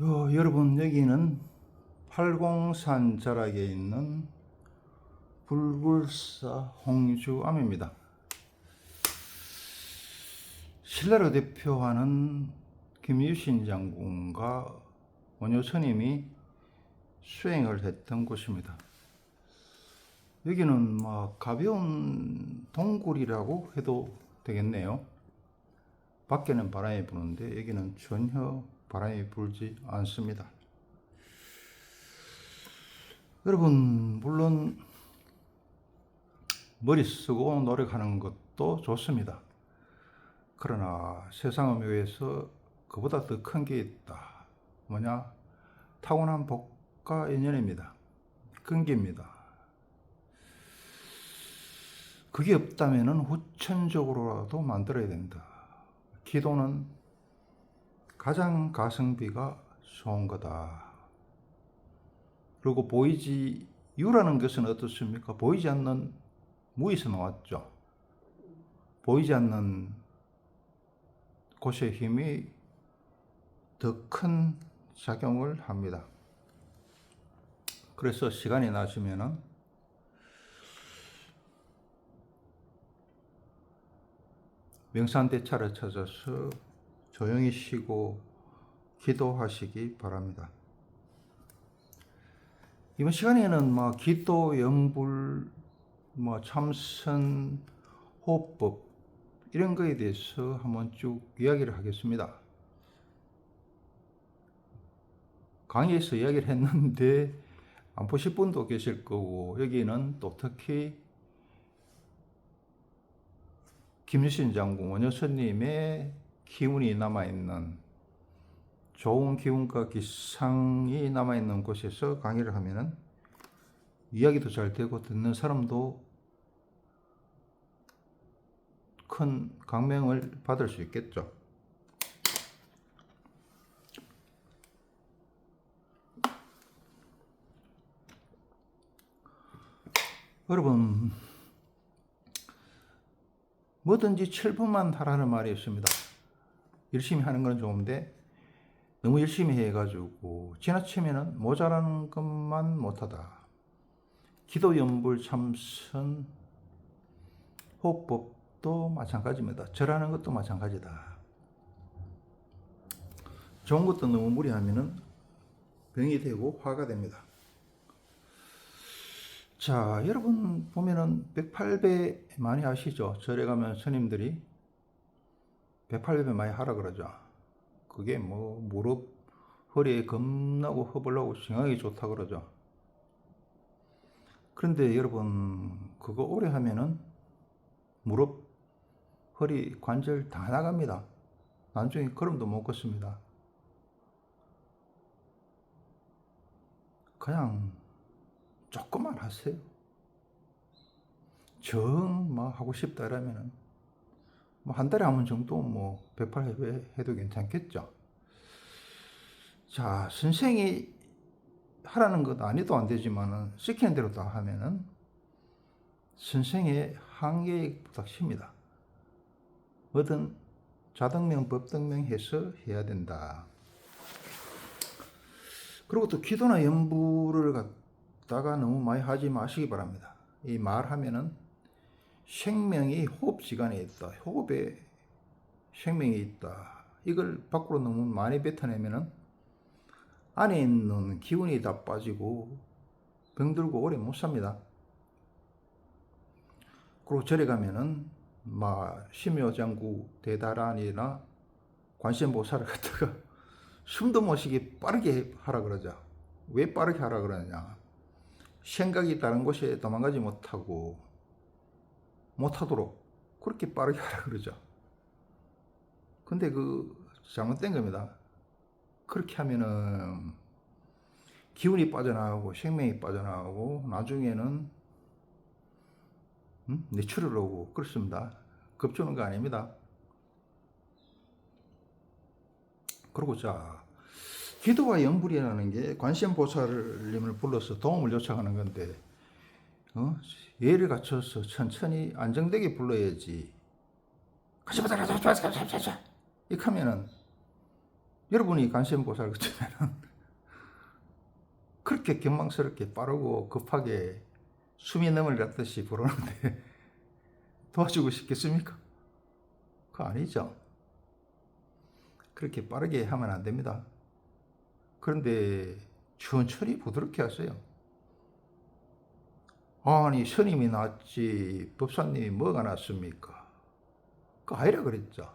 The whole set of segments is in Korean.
요, 여러분 여기는 팔공산 자락에 있는 불굴사 홍주암입니다. 신라를 대표하는 김유신 장군과 원효천님이 수행을 했던 곳입니다. 여기는 막 가벼운 동굴이라고 해도 되겠네요. 밖에는 바람이 부는데 여기는 전혀 바람이 불지 않습니다. 여러분 물론 머리 쓰고 노력하는 것도 좋습니다. 그러나 세상의 묘에서 그보다 더 큰 게 있다. 뭐냐? 타고난 복과 인연입니다. 끈기입니다. 그게 없다면 후천적으로라도 만들어야 된다. 기도는 가장 가성비가 좋은 거다. 그리고 보이지 유라는 것은 어떻습니까? 보이지 않는 무에서 나왔죠. 보이지 않는 곳의 힘이 더 큰 작용을 합니다. 그래서 시간이 나시면은 명산대차를 찾아서 조용히 쉬고 기도하시기 바랍니다. 이번 시간에는 뭐 기도, 영불, 뭐 참선, 호흡법 이런 거에 대해서 한번 쭉 이야기를 하겠습니다. 강의에서 이야기를 했는데 안 보실 분도 계실 거고 여기는 또 특히 김유신 장군 원효선님의 기운이 남아있는 좋은 기운과 기상이 남아있는 곳에서 강의를 하면은 이야기도 잘 되고 듣는 사람도 큰 강명을 받을 수 있겠죠. 여러분, 뭐든지 7분만 하라는 말이 있습니다. 열심히 하는 건 좋은데 너무 열심히 해가지고 지나치면은 모자라는 것만 못하다. 기도 연불 참선 호흡법도 마찬가지입니다. 절하는 것도 마찬가지다. 좋은 것도 너무 무리하면은 병이 되고 화가 됩니다. 자, 여러분 보면은 108배 많이 아시죠? 절에 가면 스님들이 108배 많이 하라 그러죠. 그게 뭐 무릎, 허리에 겁나고 허벌나고 싱하기 좋다 그러죠. 그런데 여러분 그거 오래 하면은 무릎, 허리, 관절 다 나갑니다. 나중에 걸음도 못 걷습니다. 그냥 조금만 하세요. 정뭐 하고 싶다 이러면은 뭐 한 달에 한 번 정도 뭐 108회 해도 괜찮겠죠. 자, 선생이 하라는 것 아니도 안 되지만은 시키는 대로 다 하면은 선생의 한계에 부닥칩니다. 뭐든 자등명 법등명 해서 해야 된다. 그리고 또 기도나 연부를 갖다가 너무 많이 하지 마시기 바랍니다. 이 말하면은 생명이 호흡 시간에 있다. 호흡에 생명이 있다. 이걸 밖으로 너무 많이 뱉어내면은 안에 있는 기운이 다 빠지고 병들고 오래 못 삽니다. 그리고 절에 가면은 막 심요장구 대다란이나 관세음보살을 갖다가 숨도 못 쉬게 빠르게 하라 그러죠. 왜 빠르게 하라 그러느냐? 생각이 다른 곳에 도망가지 못하고 못하도록 그렇게 빠르게 하라 그러죠. 근데 그 잘못된 겁니다. 그렇게 하면은 기운이 빠져나가고 생명이 빠져나가고 나중에는 음? 내추럴 오고 그렇습니다. 겁주는 거 아닙니다. 그리고 자 기도와 연불이라는 게 관세음보살님을 불러서 도움을 요청하는 건데 어? 예를 갖춰서 천천히 안정되게 불러야지. 가자마자 가자마자 가자마자 이렇게 하면은 여러분이 관세음보살 같으면은 그렇게 경망스럽게 빠르고 급하게 숨이 넘어갔듯이 부르는데 도와주고 싶겠습니까? 그거 아니죠. 그렇게 빠르게 하면 안 됩니다. 그런데 천천히 부드럽게 하세요. 아니 스님이 낫지 법사님이 뭐가 낫습니까? 그 아니라 그랬죠.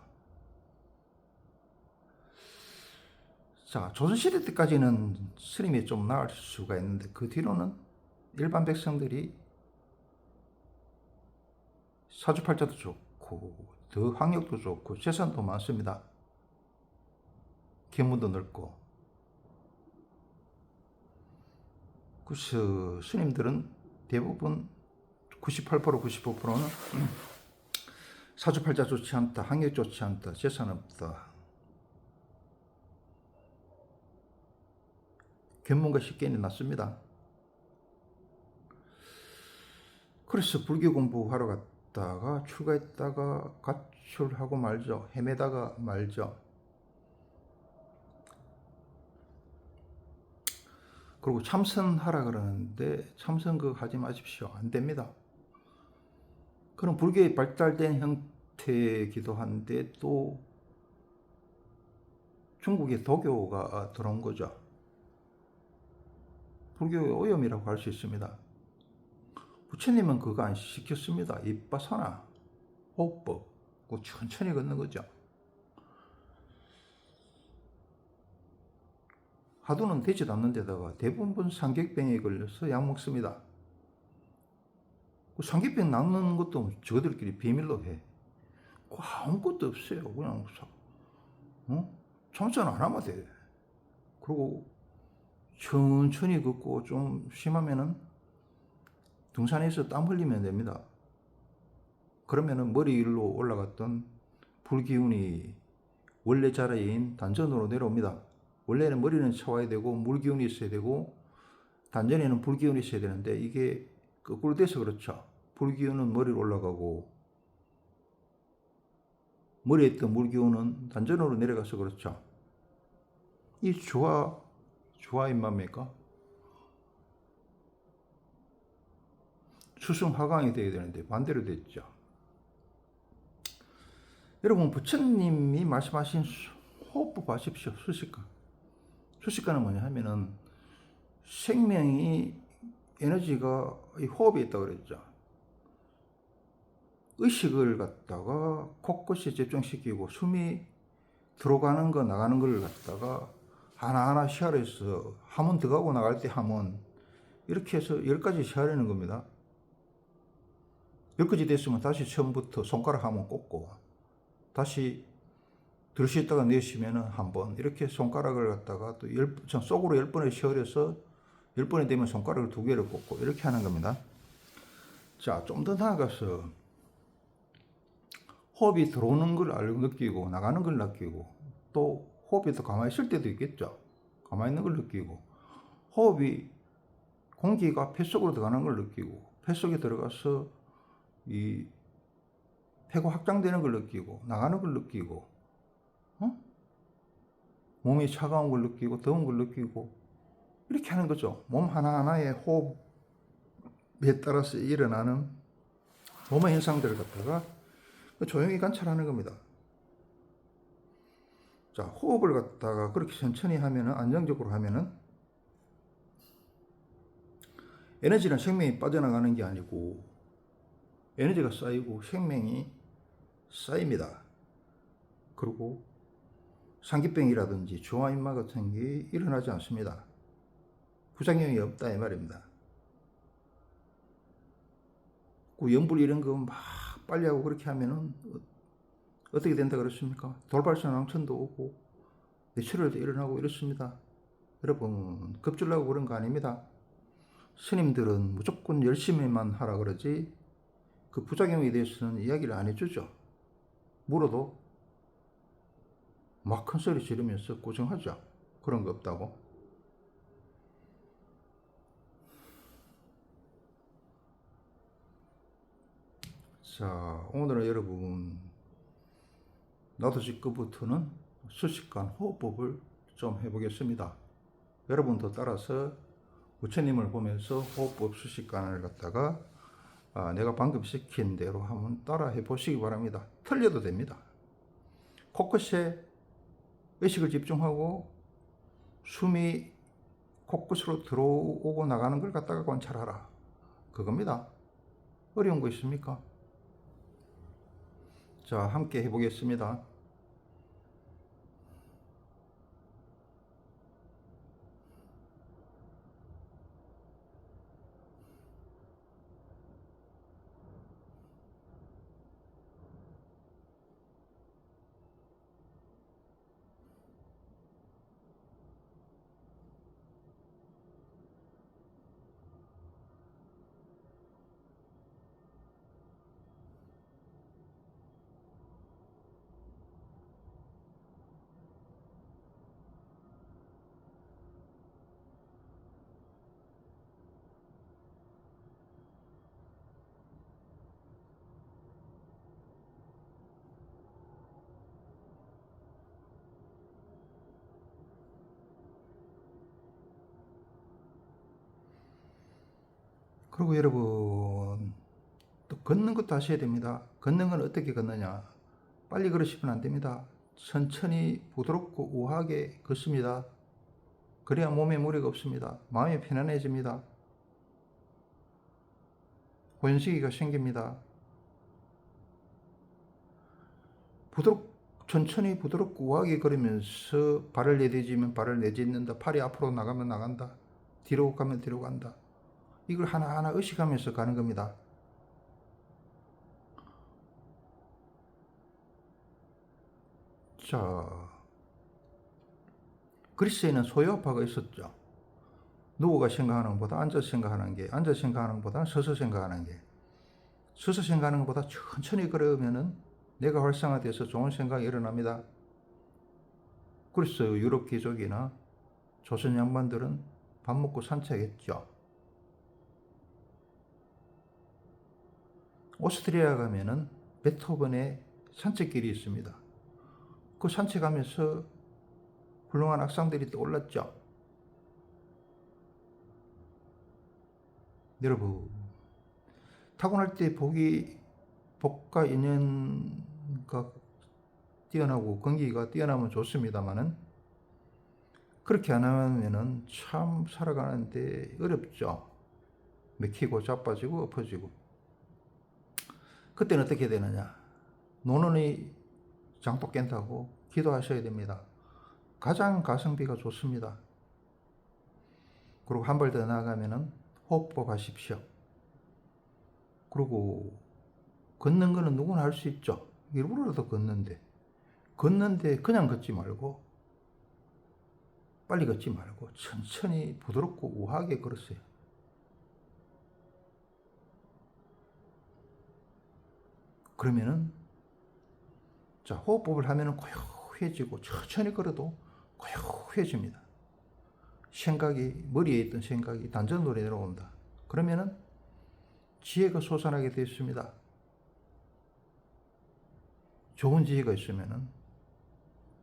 자 조선시대 때까지는 스님이 좀 나을 수가 있는데 그 뒤로는 일반 백성들이 사주팔자도 좋고 더 학력도 좋고 재산도 많습니다. 견문도 넓고 그래서 스님들은 대부분 98% 95%는 사주팔자 좋지 않다, 학력 좋지 않다, 재산 없다. 견문과 식견이 낮습니다. 그래서 불교 공부하러 갔다가 출가했다가 가출하고 말죠. 헤매다가 말죠. 그리고 참선하라 그러는데 참선 그거 하지 마십시오. 안 됩니다. 그럼 불교의 발달된 형태이기도 한데 또 중국의 도교가 들어온 거죠. 불교의 오염이라고 할 수 있습니다. 부처님은 그거 안 시켰습니다. 입바사나 호흡법 그 천천히 걷는 거죠. 하도는 되지도 않는 데다가 대부분 상격병에 걸려서 약 먹습니다. 그 상격병 낫는 것도 저들끼리 비밀로 해. 그 아무것도 없어요. 그냥 사- 어? 참선 안 하면 돼. 그리고 천천히 걷고 좀 심하면은 등산에서 땀 흘리면 됩니다. 그러면은 머리 위로 올라갔던 불기운이 원래 자리인 단전으로 내려옵니다. 원래는 머리는 차와야 되고 물 기운이 있어야 되고 단전에는 불 기운이 있어야 되는데 이게 거꾸로 돼서 그렇죠. 불 기운은 머리로 올라가고 머리에 있던 물 기운은 단전으로 내려가서 그렇죠. 이 조화 조화인 뭡니까? 수승 하강이 되어야 되는데 반대로 됐죠. 여러분 부처님이 말씀하신 호흡법 아십시오. 수식관. 수식관은 뭐냐 하면은 생명이 에너지가 이 호흡에 있다고 그랬죠. 의식을 갖다가 곳곳에 집중시키고 숨이 들어가는 거 나가는 걸 갖다가 하나하나 시야해서 함은 들어가고 나갈 때 함은 이렇게 해서 열 가지 시야하는 겁니다. 열 가지 됐으면 다시 처음부터 손가락 한번 꽂고 다시 들으시다가 내쉬면은 한 번 이렇게 손가락을 갖다가 또 열, 전 속으로 열 번을 시열해서 열 번이 되면 손가락을 두 개를 꽂고 이렇게 하는 겁니다. 자, 좀 더 나아가서 호흡이 들어오는 걸 알고 느끼고 나가는 걸 느끼고 또 호흡이 또 가만히 있을 때도 있겠죠. 가만히 있는 걸 느끼고 호흡이 공기가 폐 속으로 들어가는 걸 느끼고 폐 속에 들어가서 이 폐가 확장되는 걸 느끼고 나가는 걸 느끼고 어? 몸이 차가운 걸 느끼고 더운 걸 느끼고 이렇게 하는 거죠. 몸 하나하나의 호흡에 따라서 일어나는 몸의 현상들을 갖다가 조용히 관찰하는 겁니다. 자, 호흡을 갖다가 그렇게 천천히 하면은 안정적으로 하면은 에너지는 생명이 빠져나가는 게 아니고 에너지가 쌓이고 생명이 쌓입니다. 그리고 상기병이라든지 조화인마 같은 게 일어나지 않습니다. 부작용이 없다 이 말입니다. 그 염불 이런 거 막 빨리 하고 그렇게 하면은 어- 어떻게 된다 그렇습니까? 돌발성 낭천도 오고 뇌출혈도 일어나고 이렇습니다. 여러분 겁주려고 그런 거 아닙니다. 스님들은 무조건 열심히만 하라 그러지 그 부작용에 대해서는 이야기를 안 해주죠. 물어도 막 큰 소리 지르면서 고정하죠. 그런 거 없다고. 자, 오늘은 여러분 나도 직급부터는 수식관 호흡법을 좀 해보겠습니다. 여러분도 따라서 부처님을 보면서 호흡법 수식관을 갖다가 아, 내가 방금 시킨 대로 한번 따라 해보시기 바랍니다. 틀려도 됩니다. 코끝에 의식을 집중하고 숨이 코끝으로 들어오고 나가는 걸 갖다가 관찰하라. 그겁니다. 어려운 거 있습니까? 자, 함께 해보겠습니다. 그리고 여러분 또 걷는 것도 하셔야 됩니다. 걷는 건 어떻게 걷느냐? 빨리 걸으시면 안 됩니다. 천천히 부드럽고 우아하게 걷습니다. 그래야 몸에 무리가 없습니다. 마음이 편안해집니다. 혼식이가 생깁니다. 부드럽 천천히 부드럽고 우아하게 걸으면서 발을 내딛으면 발을 내딛는다. 팔이 앞으로 나가면 나간다. 뒤로 가면 뒤로 간다. 이걸 하나하나 의식하면서 가는 겁니다. 자, 그리스에는 소요파가 있었죠. 누워가 생각하는 것보다 앉아 생각하는 게, 앉아 생각하는 것보다 서서 생각하는 게, 서서 생각하는 것보다 천천히 걸으면은 내가 활성화돼서 좋은 생각이 일어납니다. 그래서 유럽 귀족이나 조선 양반들은 밥 먹고 산책했죠. 오스트리아 가면은 베토벤의 산책길이 있습니다. 그 산책하면서 훌륭한 악상들이 떠올랐죠. 여러분, 타고날 때 복이 복과 인연과 뛰어나고 건기가 뛰어나면 좋습니다만은 그렇게 안 하면은 참 살아가는데 어렵죠. 맥히고 자빠지고 엎어지고. 그때는 어떻게 되느냐? 노는이 장독 깬다고 기도하셔야 됩니다. 가장 가성비가 좋습니다. 그리고 한 발 더 나아가면은 호흡법 하십시오. 그리고 걷는 거는 누구나 할 수 있죠. 일부러라도 걷는데. 걷는데 그냥 걷지 말고 빨리 걷지 말고 천천히 부드럽고 우아하게 걸으세요. 그러면은 자 호흡법을 하면은 고요해지고 천천히 걸어도 고요해집니다. 생각이 머리에 있던 생각이 단전으로 내려온다. 그러면은 지혜가 솟아나게 되었습니다. 좋은 지혜가 있으면은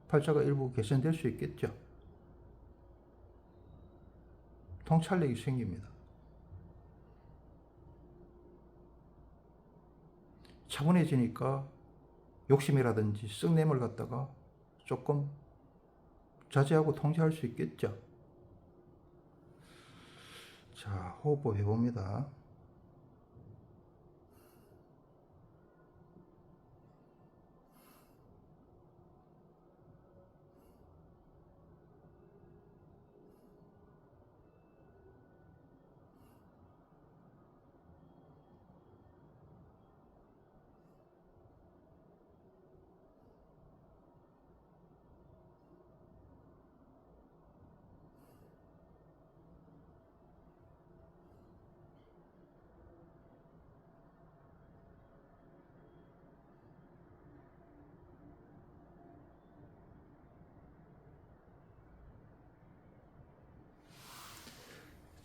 팔자가 일부 개선될 수 있겠죠. 통찰력이 생깁니다. 차분해지니까 욕심이라든지 썩냄을 갖다가 조금 자제하고 통제할 수 있겠죠. 자, 호흡법 해봅니다.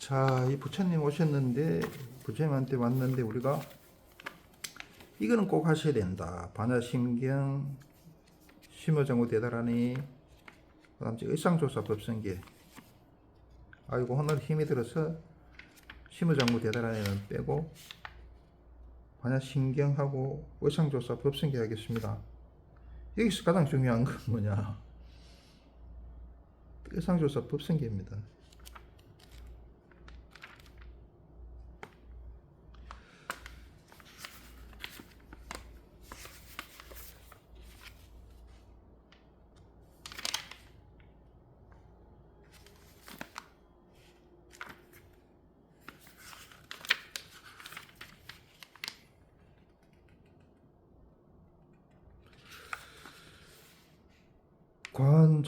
자, 이 부처님 오셨는데 부처님한테 왔는데 우리가 이거는 꼭 하셔야 된다. 반야심경 심어장구 대단하니 그 다음 에 의상조사 법성계. 아이고 오늘 힘이 들어서 심어장구 대단하니는 빼고 반야 신경하고 의상조사 법성계 하겠습니다. 여기서 가장 중요한 건 뭐냐? 의상조사 법성계입니다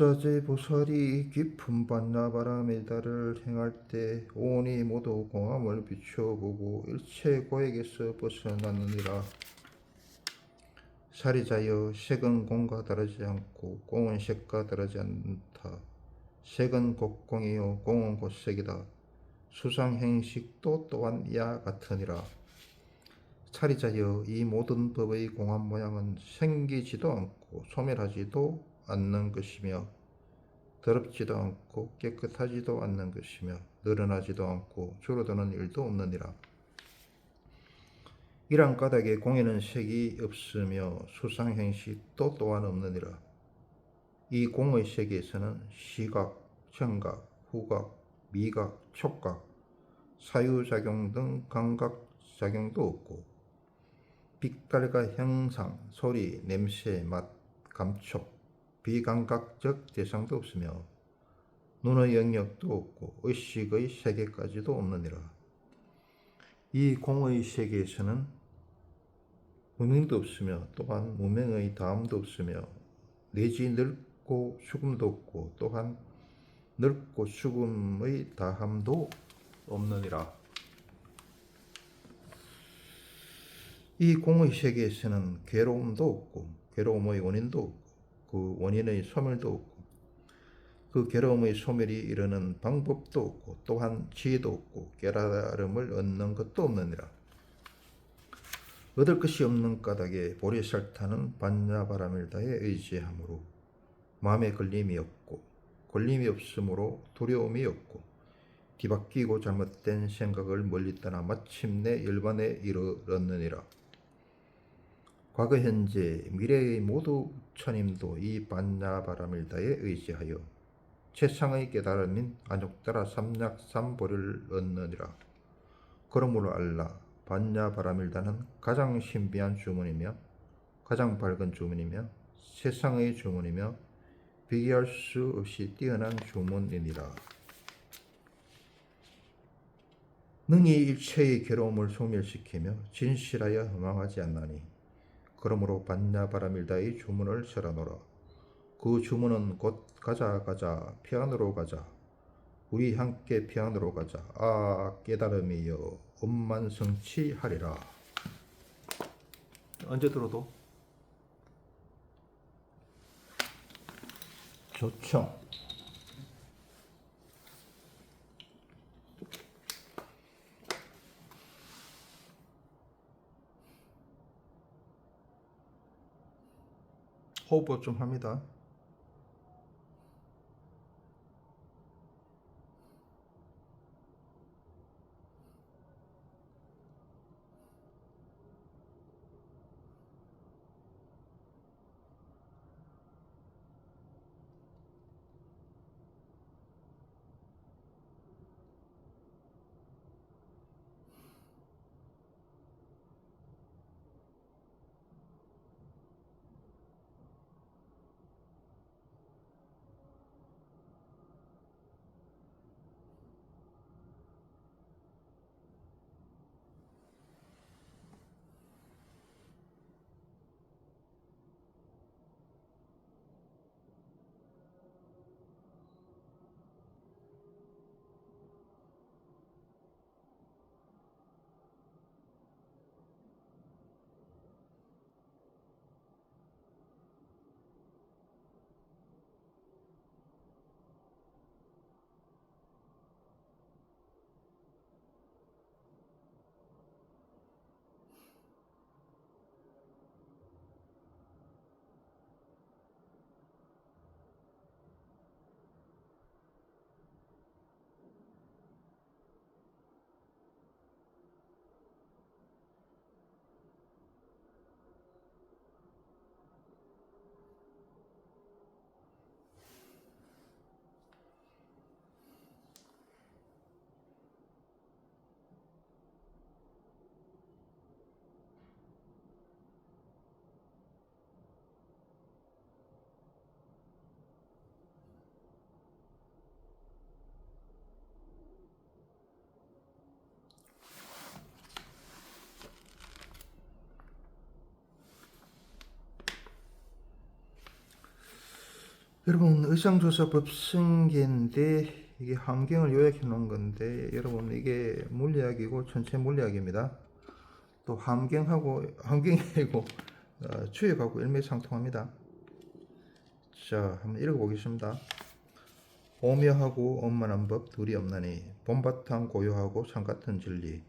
관자재 보살이 깊은 반야바람의 달을 행할 때 온이 모두 공함을 비추어보고 일체 고액에서 벗어나느니라. 사리자여 색은 공과 다르지 않고 공은 색과 다르지 않다. 색은 곧 공이요 공은 곧 색이다. 수상 행식도 또한 이와 같으니라. 차리자여 이 모든 법의 공한 모양은 생기지도 않고 소멸하지도 않는 것이며 더럽지도 않고 깨끗하지도 않는 것이며 늘어나지도 않고 줄어드는 일도 없느니라. 이란 까닭에 공에는 색이 없으며 수상 행식도 또한 없느니라. 이 공의 세계에서는 시각, 청각, 후각, 미각, 촉각, 사유작용 등 감각작용도 없고 빛깔과 형상, 소리, 냄새, 맛, 감촉, 비감각적 대상도 없으며 눈의 영역도 없고 의식의 세계까지도 없느니라. 이 공의 세계에서는 무명도 없으며 또한 무명의 다음도 없으며 내지 늙고 죽음도 없고 또한 늙고 죽음의 다함도 없느니라. 이 공의 세계에서는 괴로움도 없고 괴로움의 원인도 없고 그 원인의 소멸도 없고 그 괴로움의 소멸이 이르는 방법도 없고 또한 지혜도 없고 깨달음을 얻는 것도 없느니라. 얻을 것이 없는 까닭에 보리살 타는 반야바라밀다에 의지하므로 마음에 걸림이 없고 걸림이 없으므로 두려움이 없고 뒤바뀌고 잘못된 생각을 멀리 떠나 마침내 열반에 이르렀느니라. 과거 현재 미래의 모두 천임도 이 반야바라밀다에 의지하여 최상의 깨달음인 안욕따라 삼약 삼보를 얻느니라. 그러므로 알라 반야바라밀다는 가장 신비한 주문이며 가장 밝은 주문이며 세상의 주문이며 비교할 수 없이 뛰어난 주문이니라. 능히 일체의 괴로움을 소멸시키며 진실하여 허망하지 않나니 그러므로 반야바라밀다의 주문을 설하노라. 그 주문은 곧 가자 가자 피안으로 가자 우리 함께 피안으로 가자 아 깨달음이여 엄만 성취하리라. 언제 들어도 좋죠. 호흡 좀 합니다. 여러분 의상조사 법 승계인데 이게 환경을 요약해 놓은 건데 여러분 이게 물리학이고 전체 물리학입니다. 또 환경하고 환경이고 어, 주역하고 일맥상통합니다. 자 한번 읽어보겠습니다. 오묘하고 원만한 법 둘이 없나니 봄바탕 고요하고 창같은 진리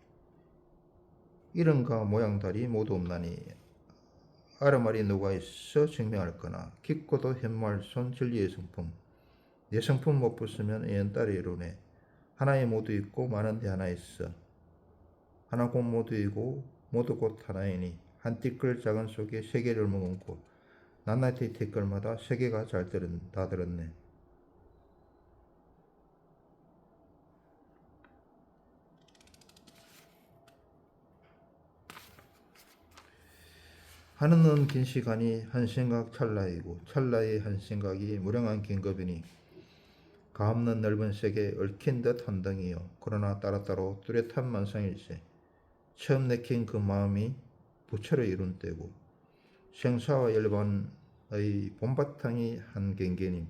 이름과 모양다리 모두 없나니 아르말이 누가 있어 증명할 거나 깊고도 현말 손 진리의 성품. 내 성품 못 붙으면 애연딸이 이루네. 하나에 모두 있고 많은 데 하나 있어. 하나 곧 모두이고 모두 곧 하나이니 한 티끌 작은 속에 세 개를 머금고 낱낱이 티끌마다 세 개가 잘 들은, 다 들었네 하늘은 긴 시간이 한 생각 찰나이고 찰나의 한 생각이 무량한 긴 겁이니 가없는 넓은 세계 얽힌 듯 한덩이요. 그러나 따로따로 뚜렷한 만상일세. 처음 내킨 그 마음이 부처를 이룬 때고 생사와 열반의 봄바탕이 한 갱갱임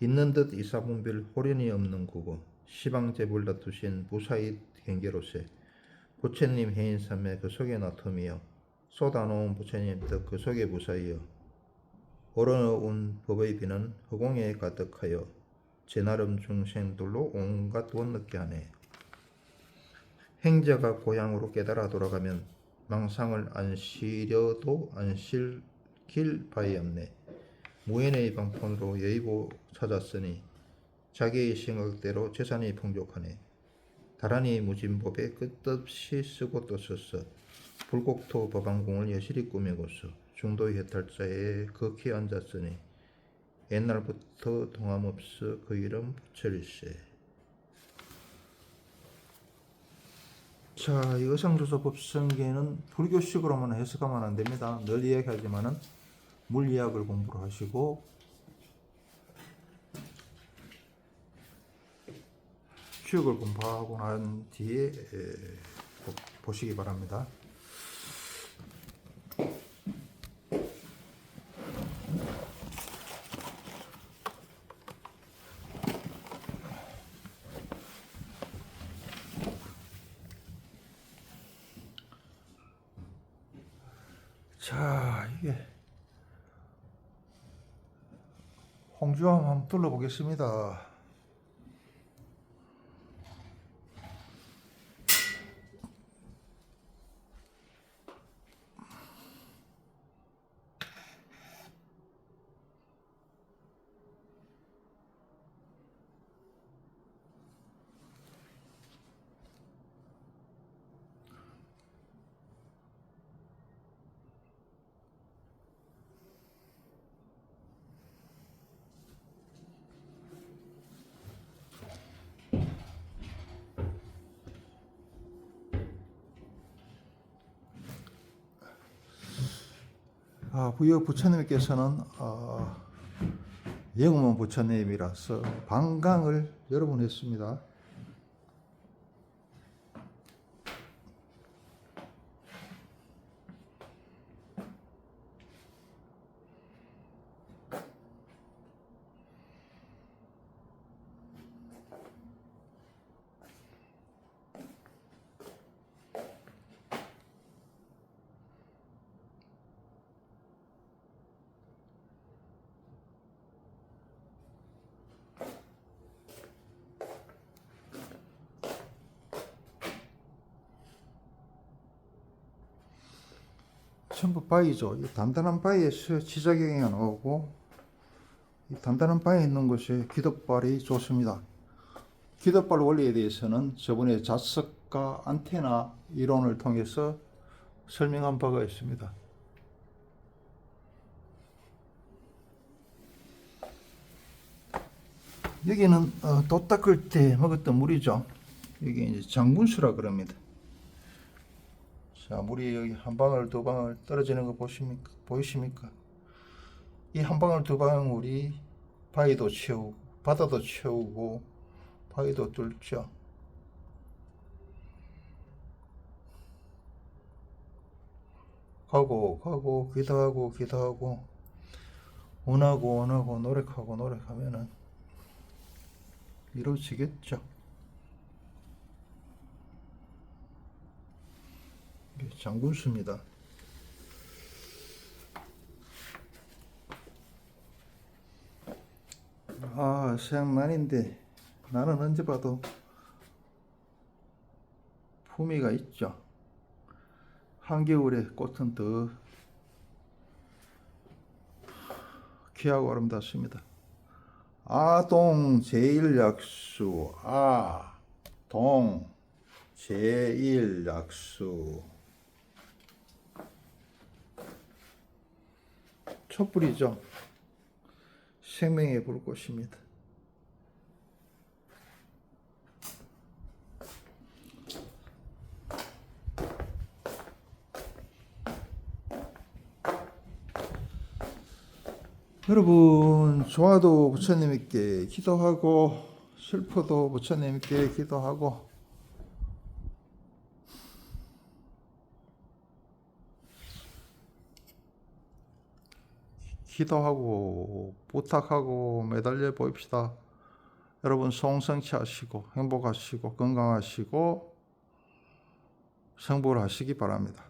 있는 듯 이사분별 호련이 없는 국어 시방제불 다투신 부사의 경계로세 부처님 해인삼에 그 속에 나텀이여 쏟아놓은 부처님 뜻 그 속에 부사이여 얼어온 법의 비는 허공에 가득하여 제 나름 중생들로 온갖 원느게 하네. 행자가 고향으로 깨달아 돌아가면 망상을 안 쉬려도 안 실길 바이 없네. 무인의 방편으로 여의고 찾았으니 자기의 생각대로 재산이 풍족하네. 다란히 무진법에 끝없이 쓰고 또 썼어. 불국토 법왕궁을 여실히 꾸미고서 중도 해탈자에 극히 앉았으니 옛날부터 동함없어 그 이름 부처일세. 자, 이 의상조사 법성계는 불교식으로만 해석하면 안 됩니다. 늘 이야기하지만은 물리학을 공부를 하시고 수역을 공부하고 난 뒤에 보시기 바랍니다. 자, 이게 홍주암 한번 둘러보겠습니다. 부여 부처님께서는 어, 영음원 부처님이라서 방강을 여러 번 했습니다. 전부 바위죠. 이 단단한 바위에서 지자경이 나오고 이 단단한 바위에 있는 곳이 기덕발이 좋습니다. 기덕발 원리에 대해서는 저번에 자석과 안테나 이론을 통해서 설명한 바가 있습니다. 여기는 어, 돛 닦을 때 먹었던 물이죠. 여기 이제 장군수라 그럽니다. 자, 물이 여기 한 방울 두 방울 떨어지는 거 보십니까? 보이십니까? 이 한 방울 두 방울이 바위도 채우고 바다도 채우고 바위도 뚫죠. 가고 가고 기도하고 기도하고 원하고 원하고 노력하고 노력하면은 이루어지겠죠. 이게 장군수입니다. 아, 생난인데 나는 언제 봐도 품위가 있죠. 한겨울에 꽃은 더 귀하고 아름답습니다. 아동 제일약수 아동 제일약수 촛불이죠. 생명의 불꽃입니다. 여러분 좋아도 부처님께 기도하고 슬퍼도 부처님께 기도하고 기도하고 부탁하고 매달려 보입시다. 여러분 성성치 하시고 행복하시고 건강하시고 성불하시기 바랍니다.